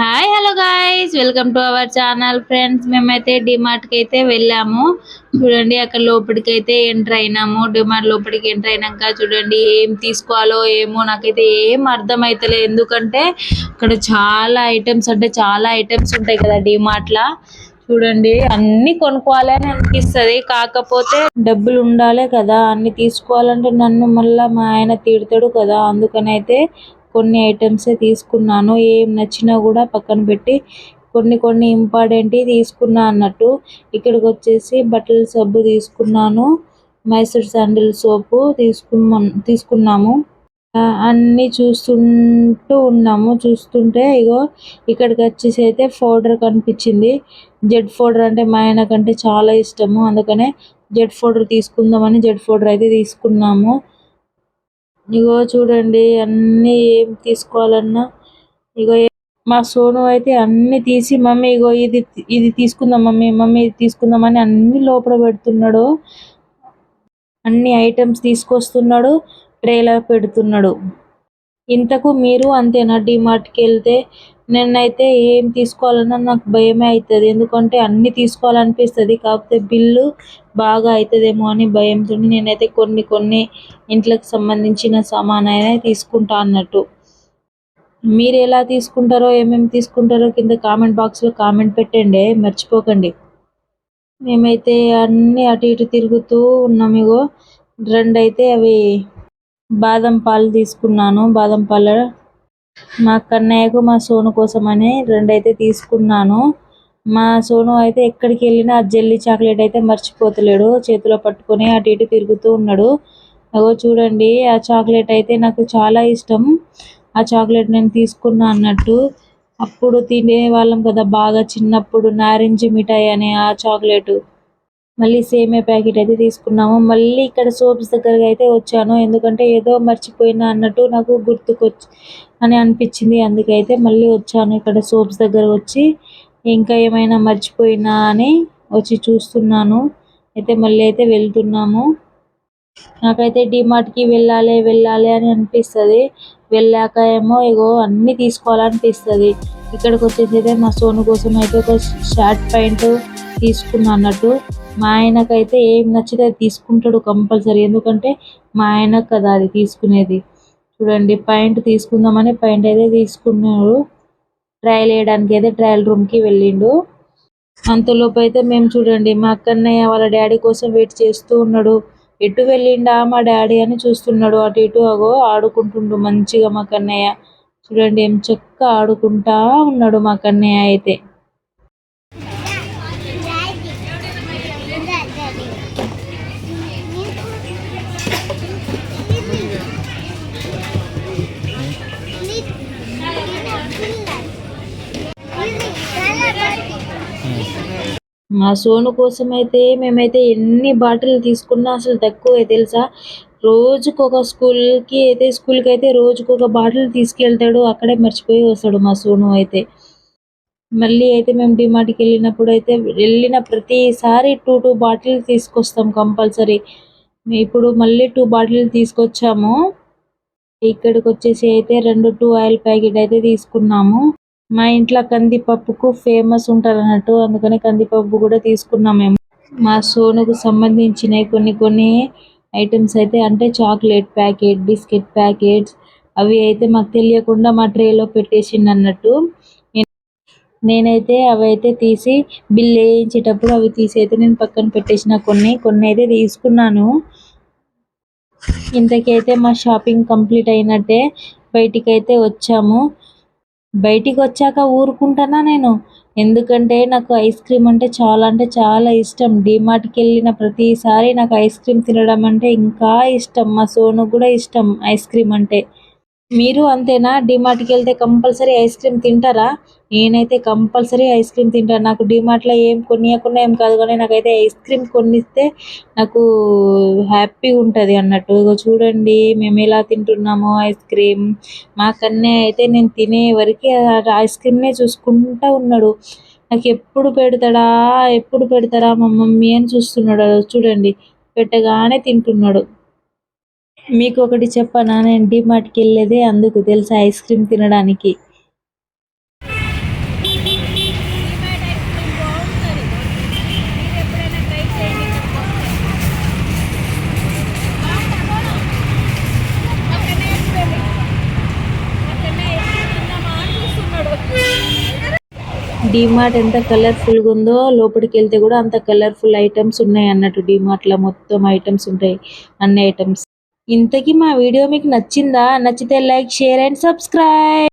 Hi hello guys welcome to our channel friends మేమైతే డిమార్ట్కి అయితే వెళ్ళాము. చూడండి అక్కడ లోపలికి అయితే ఎంటర్ అయినాము. డిమార్ట్ లోపలికి ఎంటర్ అయినాక చూడండి ఏం తీసుకోవాలో ఏమో నాకైతే ఏం అర్థం అవుతలేదు ఎందుకంటే అక్కడ చాలా ఐటమ్స్ అంటే చాలా ఐటమ్స్ ఉంటాయి కదా డిమార్ట్ లా. చూడండి అన్ని కొనుక్కోవాలి అని అనిపిస్తది. కాకపోతే డబ్బులు ఉండాలి కదా. అన్ని తీసుకోవాలంటే నన్ను మళ్ళీ మా ఆయన తిడతాడు కదా. అందుకని అయితే కొన్ని ఐటమ్స్ తీసుకున్నాను. ఏం నచ్చినా కూడా పక్కన పెట్టి కొన్ని కొన్ని ఇంపార్టెంట్ తీసుకున్నా అన్నట్టు ఇక్కడికి వచ్చేసి బట్టల సబ్బు తీసుకున్నాను. మైసూర్ శాండిల్ సోపు తీసుకున్నా తీసుకున్నాము. అన్నీ అన్ని చూస్తుంటూ ఉన్నాము. చూస్తుంటే ఇగో ఇక్కడికి వచ్చేసి అయితే పౌడర్ కనిపించింది. జెడ్ పౌడర్ అంటే మా ఆయనకంటే చాలా ఇష్టము. అందుకనే జెడ్ పౌడర్ తీసుకుందామని జెడ్ పౌడర్ అయితే తీసుకున్నాము. ఇగో చూడండి అన్ని ఏం తీసుకోవాలన్నా ఇగో మా సోను అయితే అన్ని తీసి మమ్మీ ఇగో ఇది ఇది తీసుకుందాం మమ్మీ మమ్మీ ఇది తీసుకుందామని అన్ని లోపల పెడుతున్నాడు. అన్ని ఐటమ్స్ తీసుకొస్తున్నాడు ట్రేలో పెడుతున్నాడు. ఇంతకు మీరు అంతేనా? డిమార్ట్కి వెళ్తే నేనైతే ఏం తీసుకోవాలన్నా నాకు భయమే అవుతుంది ఎందుకంటే అన్ని తీసుకోవాలనిపిస్తుంది. కాకపోతే బిల్లు బాగా అవుతుందేమో అని భయంతో నేనైతే కొన్ని కొన్ని ఇంట్లోకి సంబంధించిన సామాన్ అయినా తీసుకుంటా అన్నట్టు. మీరు ఎలా తీసుకుంటారో ఏమేమి తీసుకుంటారో కింద కామెంట్ బాక్స్లో కామెంట్ పెట్టండి. మర్చిపోకండి. మేమైతే అన్ని అటు ఇటు తిరుగుతూ ఉన్నాం. ఇగో రెండు అయితే అవి బాదం పాలు తీసుకున్నాను. బాదం పాలు మా కన్నయ్యకు మా సోను కోసం అని రెండు అయితే తీసుకున్నాను. మా సోను అయితే ఎక్కడికి వెళ్ళినా ఆ జెల్లీ చాక్లెట్ అయితే మర్చిపోతలేడు. చేతిలో పట్టుకొని అటు ఇటు తిరుగుతూ ఉన్నాడు. అగో చూడండి ఆ చాక్లెట్ అయితే నాకు చాలా ఇష్టం. ఆ చాక్లెట్ నేను తీసుకున్నా అన్నట్టు. అప్పుడు తినే వాళ్ళం కదా బాగా చిన్నప్పుడు నారింజ మిఠాయి అనే ఆ చాక్లెట్. మళ్ళీ సేమే ప్యాకెట్ అయితే తీసుకున్నాము. మళ్ళీ ఇక్కడ సోప్స్ దగ్గరకి అయితే వచ్చాను. ఎందుకంటే ఏదో మర్చిపోయినా అన్నట్టు నాకు గుర్తుకొచ్చి అని అనిపించింది. అందుకైతే మళ్ళీ వచ్చాను ఇక్కడ సోప్స్ దగ్గర వచ్చి. ఇంకా ఏమైనా మర్చిపోయినా అని వచ్చి చూస్తున్నాను. అయితే మళ్ళీ అయితే వెళ్తున్నాము. నాకైతే కి వెళ్ళాలి వెళ్ళాలి అని అనిపిస్తుంది. వెళ్ళాక ఏమో ఇగో అన్ని తీసుకోవాలనిపిస్తుంది. ఇక్కడికి వచ్చేసి అయితే మా సోను కోసం అయితే ఒక షర్ట్ ప్యాంటు తీసుకున్నా అన్నట్టు మా ఆయనకైతే ఏం నచ్చితే అది తీసుకుంటాడు కంపల్సరీ. ఎందుకంటే మా ఆయన కదా అది తీసుకునేది. చూడండి పాయింట్ తీసుకుందామని పాయింట్ అయితే తీసుకున్నాడు. ట్రయల్ వేయడానికి అయితే ట్రయల్ రూమ్కి వెళ్ళిండు. అంతలోపు అయితే మేము చూడండి మా అక్కన్నయ్య వాళ్ళ డాడీ కోసం వెయిట్ చేస్తూ ఉన్నాడు. ఎటు వెళ్ళిండా మా డాడీ అని చూస్తున్నాడు. అటు ఇటు అగో ఆడుకుంటుండు మంచిగా మా కన్నయ్య చూడండి ఏం చక్క ఆడుకుంటా ఉన్నాడు మా కన్నయ్య అయితే. మా సోను కోసం అయితే మేమైతే ఎన్ని బాటిల్ తీసుకున్నా అసలు తక్కువే తెలుసా? రోజుకు ఒక స్కూల్కి అయితే స్కూల్కి అయితే రోజుకు ఒక బాటిల్ తీసుకెళ్తాడు అక్కడే మర్చిపోయి వస్తాడు మా సోను అయితే. మళ్ళీ అయితే మేము డిమార్ట్కి వెళ్ళినప్పుడు అయితే వెళ్ళిన ప్రతిసారి టూ టూ బాటిల్ తీసుకొస్తాం కంపల్సరీ. ఇప్పుడు మళ్ళీ టూ బాటిల్ తీసుకొచ్చాము. ఇక్కడికి వచ్చేసి అయితే రెండు టూ ఆయిల్ ప్యాకెట్ అయితే తీసుకున్నాము. మా ఇంట్లో కందిపప్పుకు ఫేమస్ ఉంటారు అన్నట్టు అందుకని కందిపప్పు కూడా తీసుకున్నాం మేము. మా సోనుకు సంబంధించిన కొన్ని కొన్ని ఐటమ్స్ అయితే అంటే చాక్లెట్ ప్యాకెట్ బిస్కెట్ ప్యాకెట్స్ అవి అయితే మాకు తెలియకుండా మా ట్రేలో పెట్టేసిండు అన్నట్టు నేనైతే అవి అయితే తీసి బిల్ వేయించేటప్పుడు అవి తీసి అయితే నేను పక్కన పెట్టేసిన కొన్ని కొన్ని అయితే తీసుకున్నాను. ఇంతకైతే మా షాపింగ్ కంప్లీట్ అయినట్టే బయటికి అయితే వచ్చాము. బయటికి వచ్చాక ఊరుకుంటానా నేను? ఎందుకంటే నాకు ఐస్ క్రీమ్ అంటే చాలా అంటే చాలా ఇష్టం. డిమార్ట్కి వెళ్ళిన ప్రతిసారి నాకు ఐస్ క్రీమ్ తినడం అంటే ఇంకా ఇష్టం. మా సోను కూడా ఇష్టం ఐస్ క్రీమ్ అంటే. మీరు అంతేనా? డిమార్ట్కి వెళ్తే కంపల్సరీ ఐస్ క్రీమ్ తింటారా? నేనైతే కంపల్సరీ ఐస్ క్రీమ్ తింటాను. నాకు డిమార్ట్లో ఏం కొనియకుండా ఏం కాదు కానీ నాకైతే ఐస్ క్రీమ్ కొనిస్తే నాకు హ్యాపీగా ఉంటుంది అన్నట్టు. ఇగో చూడండి మేము ఎలా తింటున్నామో ఐస్ క్రీమ్. మా కన్నే అయితే నేను తినే వరకు ఐస్ క్రీమ్నే చూసుకుంటా ఉన్నాడు. నాకు ఎప్పుడు పెడతాడా? ఎప్పుడు పెడతారా మా మమ్మీ అని చూస్తున్నాడు. చూడండి పెట్టగానే తింటున్నాడు. మీకు ఒకటి చెప్పనా నేను డిమార్ట్కి వెళ్ళేది అందుకు తెలుసా ఐస్ క్రీమ్ తినడానికి? డిమార్ట్ ఎంత కలర్ఫుల్గా ఉందో లోపలికి వెళ్తే కూడా అంత కలర్ఫుల్ ఐటమ్స్ ఉన్నాయి అన్నట్టు డిమార్ట్లో మొత్తం ఐటమ్స్ ఉంటాయి అన్ని ఐటమ్స్ ఇంతకీ మా వీడియో మీకు నచ్చిందా? నచ్చితే లైక్ షేర్ అండ్ సబ్స్క్రైబ్.